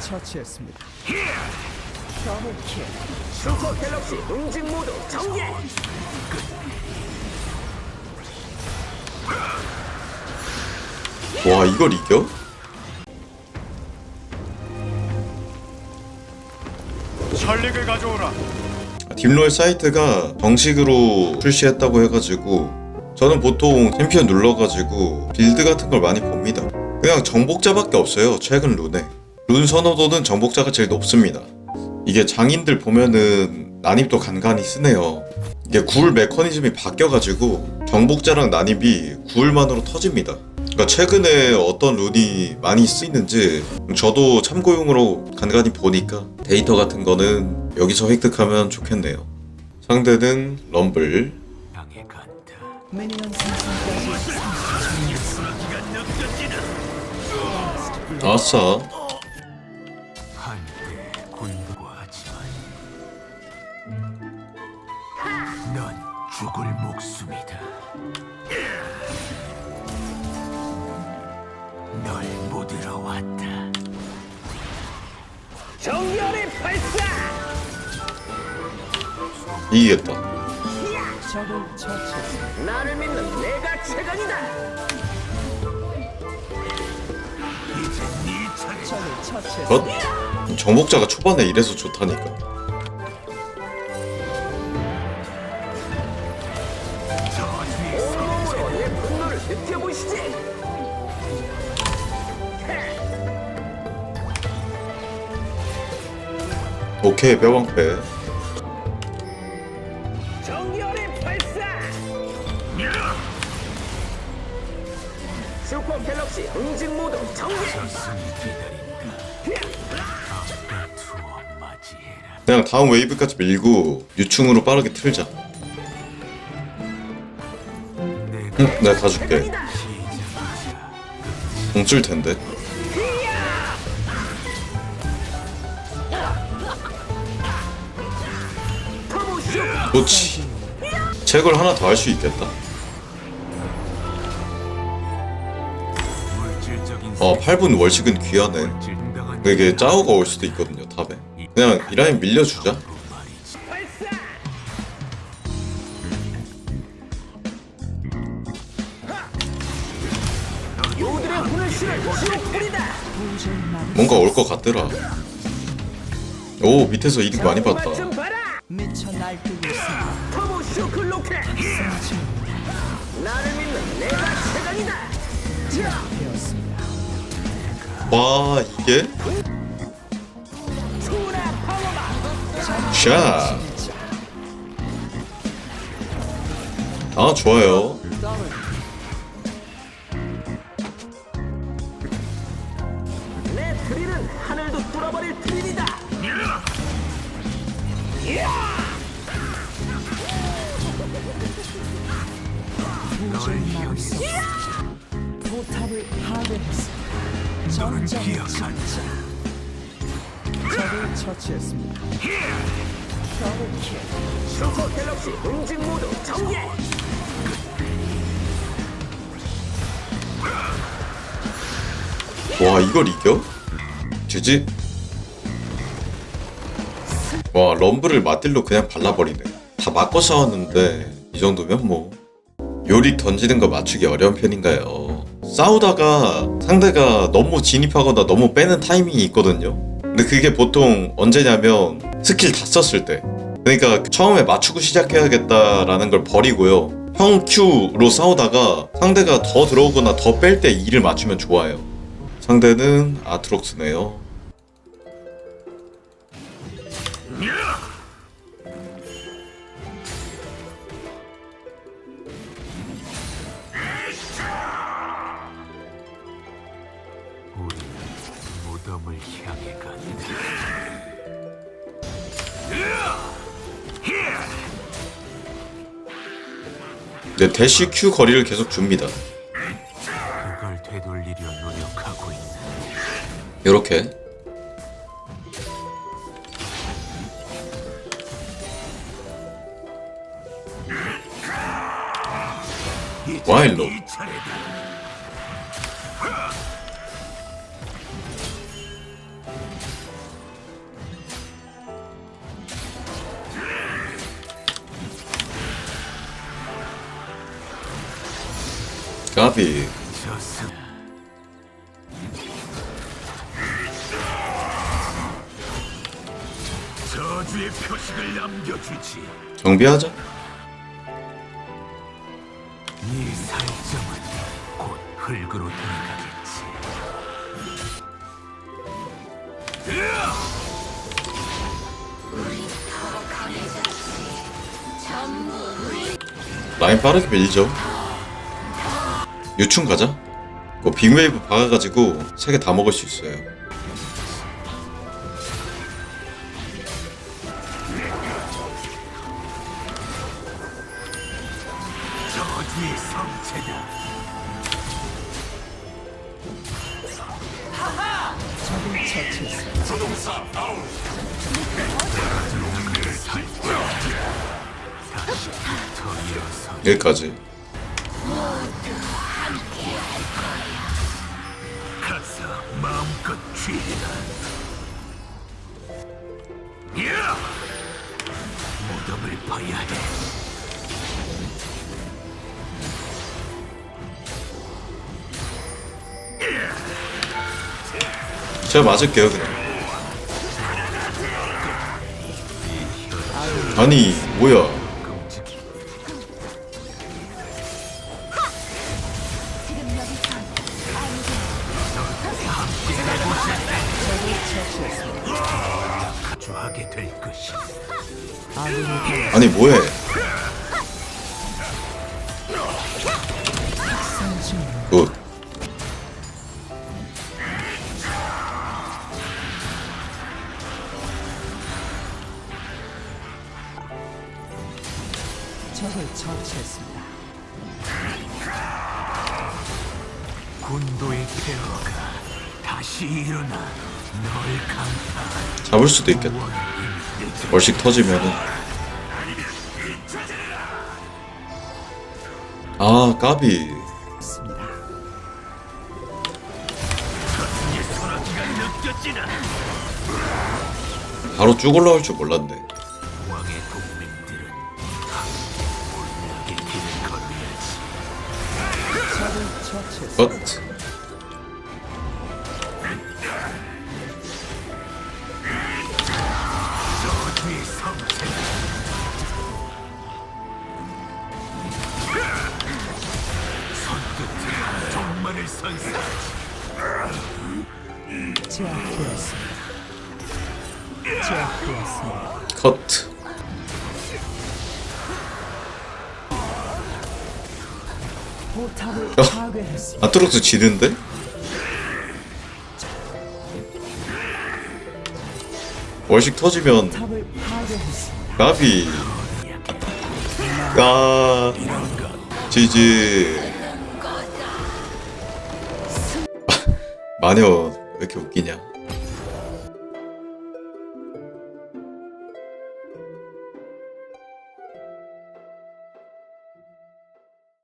처치했습니다. 더블킬. 슈퍼 갤럭시 응징 모드 전개. 와 이걸 이겨? 천릭을 가져오라. 딥롤 사이트가 정식으로 출시했다고 해가지고 저는 보통 챔피언 눌러가지고 빌드 같은 걸 많이 봅니다. 그냥 정복자밖에 없어요. 최근 룬에. 룬 선호도는 정복자가 제일 높습니다. 이게 장인들 보면은 난입도 간간히 쓰네요. 이게 구울 메커니즘이 바뀌어가지고 정복자랑 난입이 구울만으로 터집니다. 그러니까 최근에 어떤 룬이 많이 쓰이는지 저도 참고용으로 간간히 보니까 데이터 같은 거는 여기서 획득하면 좋겠네요. 상대는 럼블. 향해 간다. 미니언 생성까지 30초 아싸. 죽을 목숨이다. 널 못들어 왔다. 정렬의 발사. 이기겠다. 적을 처치했습니다. 나를 믿는 내가 최강이다. 적을 처치했습니다. 덧? 정복자가 초반에 이래서 좋다니까. 온몸으로 내 분노를 느껴보시지. 오케이 뼈방패. 정렬의 발사. 슈퍼 갤럭시 응징 모드 맞이해라. 그냥 다음 웨이브까지 밀고 유충으로 빠르게 틀자. 응, 내가 가줄게. 공쓸 텐데. 그렇지. 책을 하나 더 할 수 있겠다. 어, 8분 월식은 귀하네. 이게 짜오가 올 수도 있거든요, 탑에. 그냥 이 라인 밀려주자. 뭔가 올 것 같더라. 오, 밑에서 이득 많이 봤다. 맛좀 봐라. 미쳐 날뛰고 있습니다. 터보 쇼크 로켓. 나를 믿는 내가 최강이다. 되었습니다. 와, 이게? 투나 파워바. 샷! 아, 좋아요. 드릴은 하늘도 뚫어버릴 드릴이다. 포탑을 파괴했습니다. 전장 기억한다. 적을 처치했습니다. 더블 킬. 슈퍼 갤럭시 응징 모드 전개. 와, 이걸 이겨? 지지? 와, 럼블을 맞딜로 그냥 발라버리네. 다 맞고 싸웠는데, 이 정도면 뭐. 요리 던지는 거 맞추기 어려운 편인가요? 싸우다가 상대가 너무 진입하거나 너무 빼는 타이밍이 있거든요. 근데 그게 보통 언제냐면 스킬 다 썼을 때. 그러니까 처음에 맞추고 시작해야겠다라는 걸 버리고요. 형 Q로 싸우다가 상대가 더 들어오거나 더 뺄때 E를 맞추면 좋아요. 상대는 아트록스네요. 우리는 무덤을 향해 간다. 네, 대시 Q 거리를 계속 줍니다. 그걸 되돌리려 노력하고 있는 요렇게. 와일로 까비. 저주의 표식을 남겨주지. 정비하자. 네 살점은 곧 흙으로 돌아가겠지. 라인 빠르게 밀죠? 유충 가자. 그 빅웨이브 박아가지고 세 개 다 먹을 수 있어요 여기까지! 무덤을 봐야 해. 제가 맞을게요 그냥. 아니 뭐야? 아니 뭐해 적을 처치했습니다. 군도의 폐허가 다시 일어나 널 강타한 잡을 수도 있겠다. 월식 터지면은. 아 까비. 있습니다. 바로 쭉 올라올 줄 몰랐네 컷. 제압되었습니다. 제압되었습니다. 컷 아트록스 지는데? 월식 터지면. 까비 까 지지 마녀 왜 이렇게 웃기냐